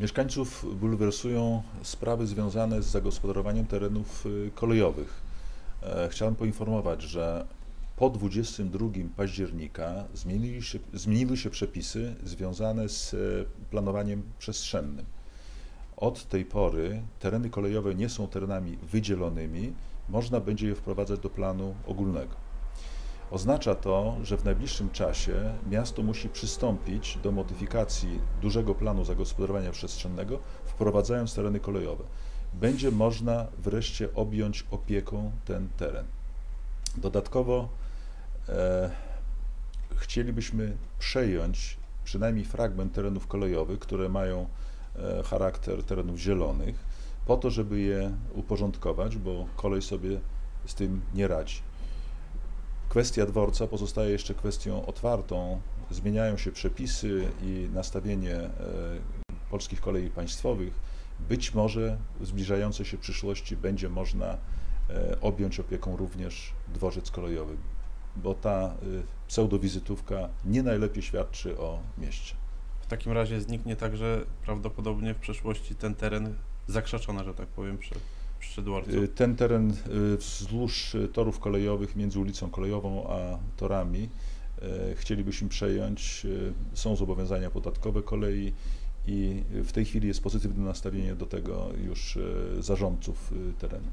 Mieszkańców bulwersują sprawy związane z zagospodarowaniem terenów y, kolejowych. E, Chciałem poinformować, że po 22 października zmienili się, zmieniły się przepisy związane z e, planowaniem przestrzennym. Od tej pory tereny kolejowe nie są terenami wydzielonymi, można będzie je wprowadzać do planu ogólnego. Oznacza to, że w najbliższym czasie miasto musi przystąpić do modyfikacji dużego planu zagospodarowania przestrzennego, wprowadzając tereny kolejowe. Będzie można wreszcie objąć opieką ten teren. Dodatkowo e, chcielibyśmy przejąć przynajmniej fragment terenów kolejowych, które mają e, charakter terenów zielonych, po to, żeby je uporządkować, bo kolej sobie z tym nie radzi. Kwestia dworca pozostaje jeszcze kwestią otwartą. Zmieniają się przepisy i nastawienie e, polskich kolei państwowych. Być może w zbliżającej się przyszłości będzie można e, objąć opieką również dworzec kolejowy, bo ta e, pseudowizytówka nie najlepiej świadczy o mieście. W takim razie zniknie także prawdopodobnie w przyszłości ten teren zakrzaczony, że tak powiem, przy, Y, Ten teren y, wzdłuż y, torów kolejowych między ulicą kolejową a torami chcielibyśmy przejąć. Są zobowiązania podatkowe kolei i w tej chwili jest pozytywne nastawienie do tego już zarządców terenu.